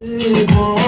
时光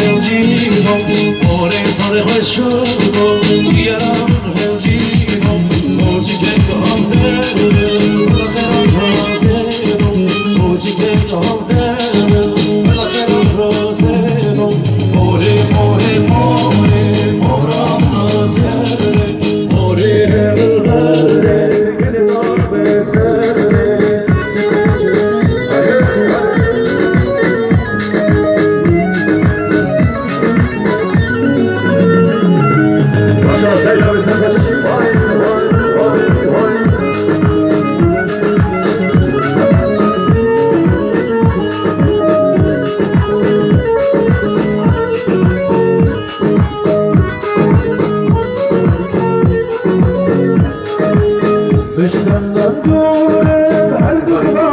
던지고 오래 설에 회수고 미안함 الدور هالدور